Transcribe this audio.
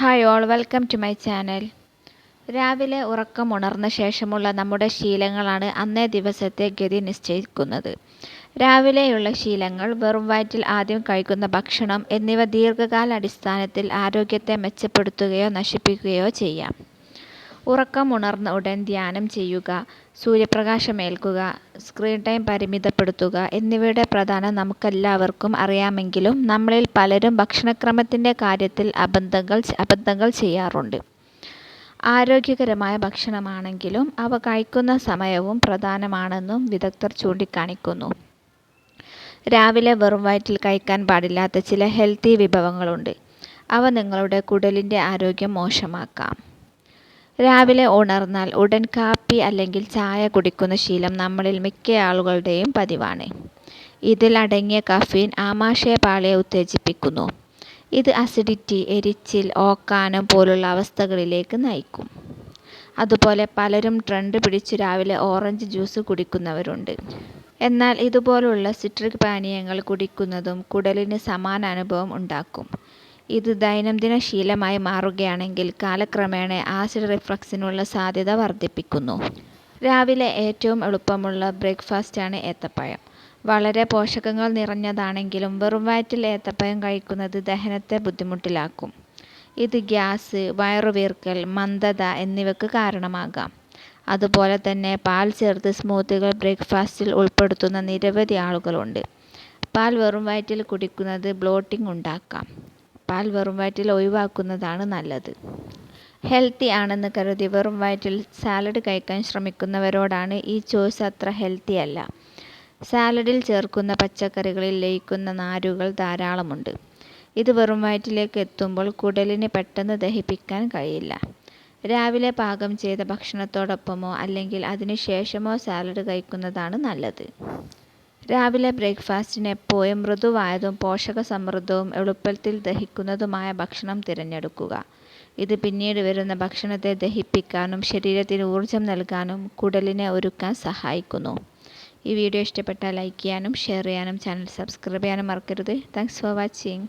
Hi all welcome to my channel രാവിലെ ഉറക്കം ഉണർന്ന ശേഷമുള്ള നമ്മുടെ ശീലങ്ങളാണ് അന്നേ ദിവസത്തെ ഗതി നിശ്ചയിക്കുന്നത്. രാവിലെയുള്ള ശീലങ്ങൾ വെറും വയറ്റിൽ ആദ്യം കഴിക്കുന്ന ഭക്ഷണം എന്നിവ ദീർഘകാലാടിസ്ഥാനത്തിൽ ആരോഗ്യത്തെ മെച്ചപ്പെടുത്തുകയോ നശിപ്പിക്കുകയോ ചെയ്യാം. ഉറക്കം ഉണർന്ന ഉടൻ ധ്യാനം ചെയ്യുക സൂര്യപ്രകാശമേൽക്കുക സ്ക്രീൻ ടൈം പരിമിതപ്പെടുത്തുക എന്നിവയുടെ പ്രധാനം നമുക്കെല്ലാവർക്കും അറിയാമെങ്കിലും നമ്മളിൽ പലരും ഭക്ഷണക്രമത്തിന്റെ കാര്യത്തിൽ അബദ്ധങ്ങൾ അബദ്ധങ്ങൾ ചെയ്യാറുണ്ട്. ആരോഗ്യകരമായ ഭക്ഷണമാണെങ്കിലും അവ കഴിക്കുന്ന സമയവും പ്രധാനമാണെന്നും വിദഗ്ധർ ചൂണ്ടിക്കാണിക്കുന്നു. രാവിലെ വെറും വയറ്റിൽ കഴിക്കാൻ പാടില്ലാത്ത ചില ഹെൽത്തി വിഭവങ്ങളുണ്ട്. അവ നിങ്ങളുടെ കുടലിന്റെ ആരോഗ്യം മോശമാക്കാം. രാവിലെ ഉണർന്നാൽ ഉടൻ കാപ്പി അല്ലെങ്കിൽ ചായ കുടിക്കുന്ന ശീലം നമ്മളിൽ മിക്ക ആളുകളുടെയും പതിവാണ്. ഇതിൽ അടങ്ങിയ കഫീൻ ആമാശയപാളിയെ ഉത്തേജിപ്പിക്കുന്നു. ഇത് അസിഡിറ്റി എരിച്ചിൽ ഓക്കാനം പോലുള്ള അവസ്ഥകളിലേക്ക് നയിക്കും. അതുപോലെ പലരും ട്രെൻഡ് പിടിച്ച് രാവിലെ ഓറഞ്ച് ജ്യൂസ് കുടിക്കുന്നവരുണ്ട്. എന്നാൽ ഇതുപോലുള്ള സിട്രിക് പാനീയങ്ങൾ കുടിക്കുന്നതും കുടലിന് സമാന അനുഭവം ഉണ്ടാക്കും. ഇത് ദൈനംദിന ശീലമായി മാറുകയാണെങ്കിൽ കാലക്രമേണ ആസിഡ് റിഫ്ലക്സിനുള്ള സാധ്യത വർദ്ധിപ്പിക്കുന്നു. രാവിലെ ഏറ്റവും എളുപ്പമുള്ള ബ്രേക്ക്ഫാസ്റ്റാണ് ഏത്തപ്പഴം. വളരെ പോഷകങ്ങൾ നിറഞ്ഞതാണെങ്കിലും വെറും വയറ്റിൽ ഏത്തപ്പഴം കഴിക്കുന്നത് ദഹനത്തെ ബുദ്ധിമുട്ടിലാക്കും. ഇത് ഗ്യാസ് വയറുവീർക്കൽ മന്ദത എന്നിവയ്ക്ക് കാരണമാകാം. അതുപോലെ തന്നെ പാൽ ചേർത്ത് സ്മൂത്തികൾ ബ്രേക്ക്ഫാസ്റ്റിൽ ഉൾപ്പെടുത്തുന്ന നിരവധി ആളുകളുണ്ട്. പാൽ വെറും വയറ്റിൽ കുടിക്കുന്നത് ബ്ലോട്ടിംഗ് ഉണ്ടാക്കാം. പാൽ വെറും വയറ്റിൽ ഒഴിവാക്കുന്നതാണ് നല്ലത്. ഹെൽത്തി ആണെന്ന് കരുതി വെറും വയറ്റിൽ സാലഡ് കഴിക്കാൻ ശ്രമിക്കുന്നവരോടാണ് ഈ ചോയ്സ് അത്ര ഹെൽത്തി അല്ല. സാലഡിൽ ചേർക്കുന്ന പച്ചക്കറികളിൽ ലയിക്കുന്ന നാരുകൾ ധാരാളമുണ്ട്. ഇത് വെറും വയറ്റിലേക്ക് എത്തുമ്പോൾ കുടലിന് പെട്ടെന്ന് ദഹിപ്പിക്കാൻ കഴിയില്ല. രാവിലെ പാകം ചെയ്ത ഭക്ഷണത്തോടൊപ്പമോ അല്ലെങ്കിൽ അതിനു ശേഷമോ സാലഡ് കഴിക്കുന്നതാണ് നല്ലത്. രാവിലെ ബ്രേക്ക്ഫാസ്റ്റിന് എപ്പോഴും മൃദുവായതും പോഷകസമൃദ്ധവും എളുപ്പത്തിൽ ദഹിക്കുന്നതുമായ ഭക്ഷണം തിരഞ്ഞെടുക്കുക. ഇത് പിന്നീട് വരുന്ന ഭക്ഷണത്തെ ദഹിപ്പിക്കാനും ശരീരത്തിന് ഊർജം നൽകാനും കുടലിനെ ഒരുക്കാൻ സഹായിക്കുന്നു. ഈ വീഡിയോ ഇഷ്ടപ്പെട്ടാൽ ലൈക്ക് ചെയ്യാനും ഷെയർ ചെയ്യാനും ചാനൽ സബ്സ്ക്രൈബ് ചെയ്യാനും മറക്കരുത്. Thanks for watching